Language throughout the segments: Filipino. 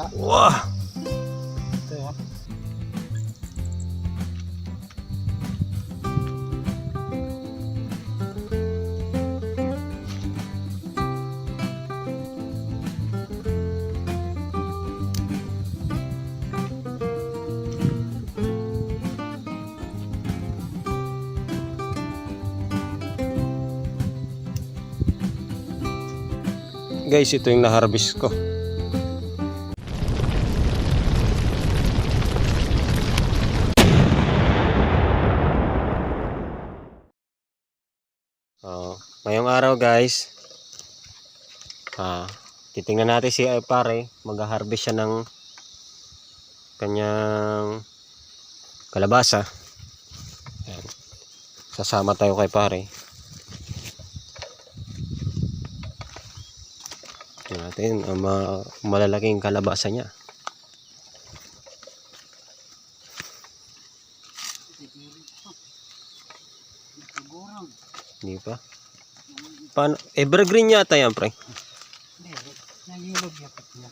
Wah! ito oh. Guys, ito yung na-harvest ko. Ngayong araw guys, ah, titingnan natin si pare, mag-harvest siya ng kanyang kalabasa. Ayan. Sasama tayo kay pare. Tingnan natin ang ma- malalaking kalabasa niya. Hindi pa. Paano? Evergreen yata yan, pre. Hindi, nagilog yapat niya.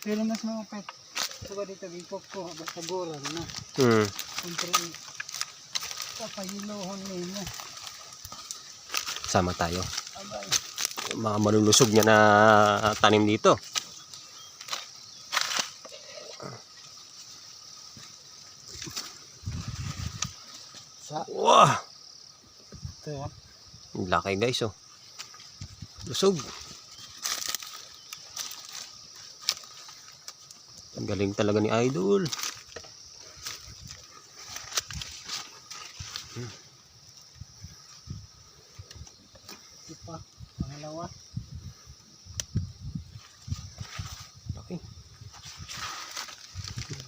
Pero mas mapet. Suka dito, bipok ko, basta gurang na. Hmm. Siyempre, papayilohon nila. Sama tayo. Abay, Mga malulusog niya na tanim dito. sa, Wah! ito. Ang Laki guys, oh. Lusog. Ang galing talaga ni Idol. Ito pa, pangalawa. Laki.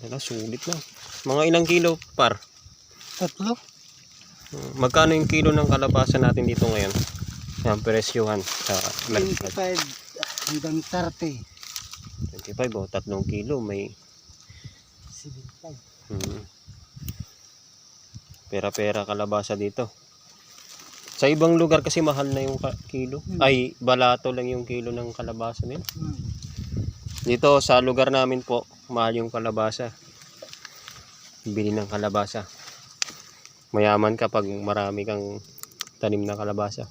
Wala, sulit na. Mga ilang kilo, par? Tatlo. Magkano yung kilo ng kalabasa natin dito ngayon? Yan, presyuhan sa Mercado. 25 hanggang 30. 25 o, tatlong kilo. May 75. hmm, pera-pera kalabasa dito. Sa ibang lugar kasi mahal na yung kilo. Hmm. Ay, balato lang yung kilo ng kalabasa nila. Hmm. Dito sa lugar namin po, mahal yung kalabasa. Bili ng kalabasa. Mayaman kapag marami kang tanim na kalabasa.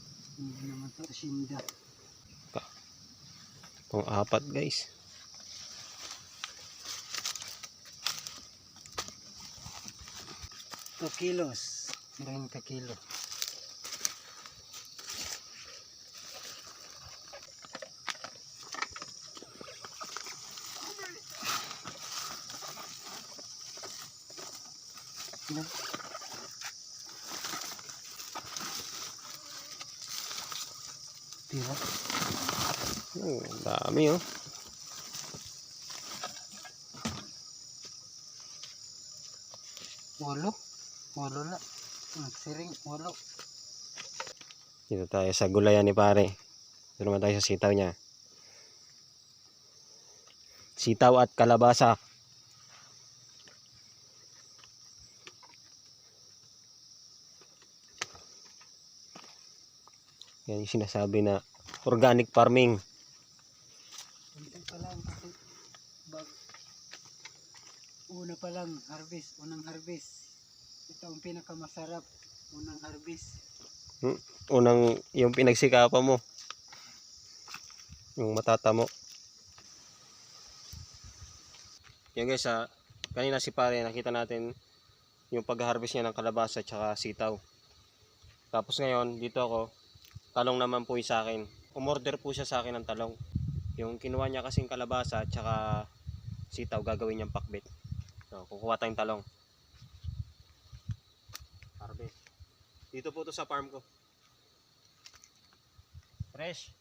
Pang apat guys. Two kilos. 30 kilo. Ilan? Tira. Oh, ang dami oh. Walo. Walo na. Ang siring, walo. Dito tayo sa gulayan ni pare. Dito naman tayo sa sitaw niya. Sitaw at kalabasa. Yan yung sinasabi na organic farming. Una pa lang harvest, unang harvest. Ito ang pinakamasarap, unang harvest. Unang yung pinagsikapan mo. Yung matatamo. Yan guys, ah, kanina si pare nakita natin yung pag-harvest niya ng kalabasa at sitaw. Tapos ngayon, dito ako, talong naman po yung sa akin. Umorder po siya sa akin ng talong. Yung kinuha niya kasing kalabasa at saka sitaw, gagawin niyang pakbet. So, kukuha tayong talong. Harvest. Dito po to sa farm ko. Fresh.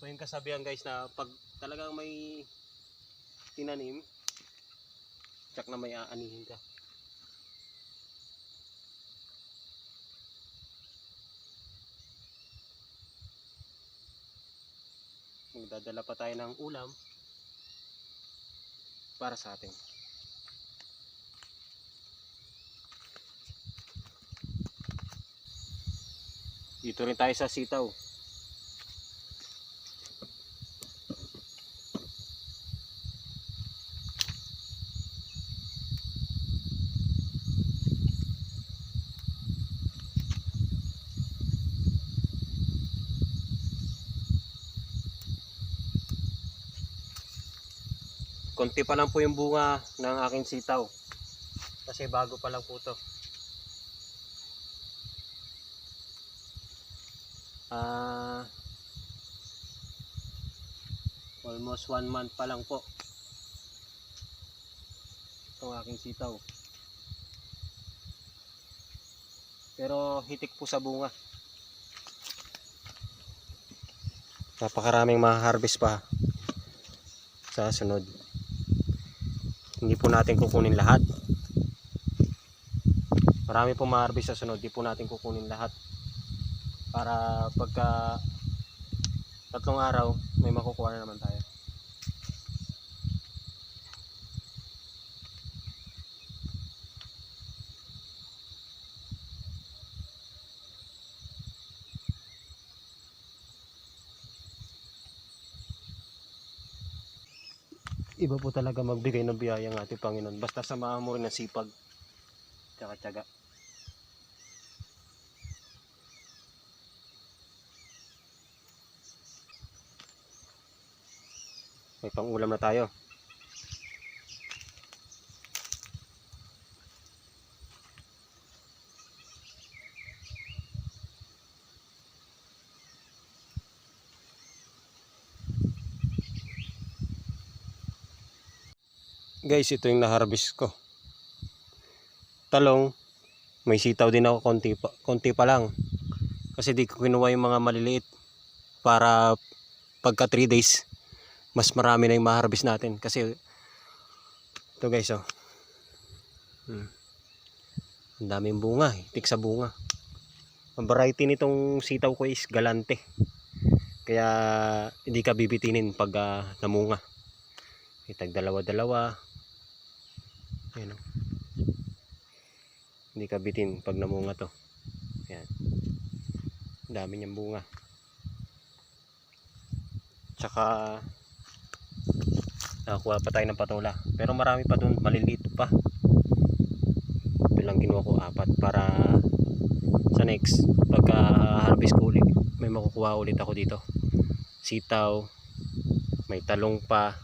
So yung kasabihan guys na pag talagang may tinanim, tsak na may aanihin ka. Magdadala pa tayo ng ulam para sa atin. Dito rin tayo sa sitaw. Konti pa lang po yung bunga ng aking sitaw. Kasi bago pa lang po to. Ah, almost one month pa lang po. Itong aking sitaw. Pero hitik po sa bunga. Napakaraming ma-harvest pa sa sunod hindi po natin kukunin lahat. Marami po ma-harvest sa sunod hindi po natin kukunin lahat. Para pagka tatlong araw may makukuha na naman tayo iba po talaga magbigay ng biyaya ng ating Panginoon. Basta samahan mo rin ng sipag. Tsaka tiyaga. May pang-ulam na tayo. Guys, ito yung na-harvest ko. Talong, may sitaw din ako konti pa, konti pa lang. Kasi di ko kinuha yung mga maliliit para pagka 3 days mas marami na yung ma-harvest natin kasi ito guys oh. Hmm. Ang daming bunga, itik sa bunga. Ang variety nitong sitaw ko is galante. Kaya hindi ka bibitinin pag ah, namunga. Itag dalawa-dalawa. Ayan o. Hindi ka bitin pag namunga to. Ayan. Dami niyang bunga. Tsaka nakakuha pa tayo ng patola. Pero marami pa doon, maliliit pa. Ito lang kinuha ko apat para sa next pagka harvest ko ulit may makukuha ulit ako dito. Sitaw, may talong pa,